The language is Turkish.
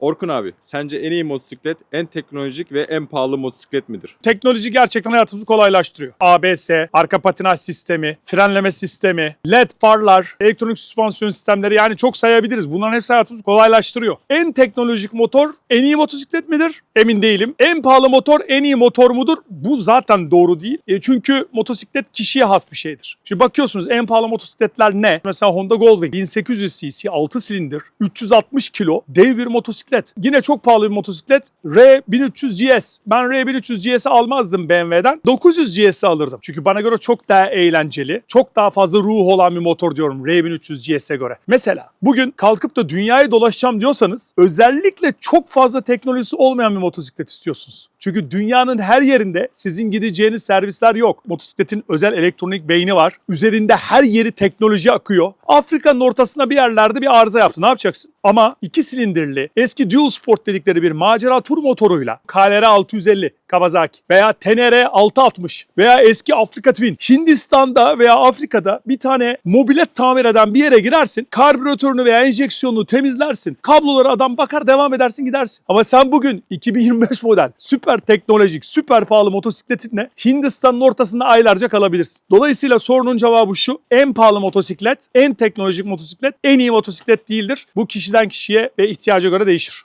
Orkun abi, sence en iyi motosiklet, en teknolojik ve en pahalı motosiklet midir? Teknoloji gerçekten hayatımızı kolaylaştırıyor. ABS, arka patinaj sistemi, frenleme sistemi, LED farlar, elektronik süspansiyon sistemleri yani çok sayabiliriz. Bunların hepsi hayatımızı kolaylaştırıyor. En teknolojik motor en iyi motosiklet midir? Emin değilim. En pahalı motor en iyi motor mudur? Bu zaten doğru değil. E, çünkü motosiklet kişiye has bir şeydir. Şimdi bakıyorsunuz en pahalı motosikletler ne? Mesela Honda Goldwing 1800 cc 6 silindir 360 kilo dev bir motosiklet. Yine çok pahalı bir motosiklet R1300 GS. Ben R1300 GS'i almazdım BMW'den. 900 GS'i alırdım. Çünkü bana göre çok daha eğlenceli, çok daha fazla ruh olan bir motor diyorum R1300 GS'e göre. Mesela bugün kalkıp da dünyayı dolaşacağım diyorsanız özellikle çok fazla teknolojisi olmayan bir motosiklet istiyorsunuz. Çünkü dünyanın her yerinde sizin gideceğiniz servisler yok. Motosikletin özel elektronik beyni var. Üzerinde her yeri teknoloji akıyor. Afrika'nın ortasına bir yerlerde bir arıza yaptı. Ne yapacaksın? Ama iki silindirli eski Dual Sport dedikleri bir macera tur motoruyla KLR 650 Kawasaki veya Tenere 660 veya eski Afrika Twin Hindistan'da veya Afrika'da bir tane mobilet tamir eden bir yere girersin. Karbüratörünü veya enjeksiyonunu temizlersin. Kabloları adam bakar devam edersin gidersin. Ama sen bugün 2025 model süper teknolojik süper pahalı motosikletinle Hindistan'ın ortasında aylarca kalabilirsin. Dolayısıyla sorunun cevabı şu. En pahalı motosiklet, en teknolojik motosiklet en iyi motosiklet değildir. Bu kişiden kişiye ve ihtiyaca göre değişir.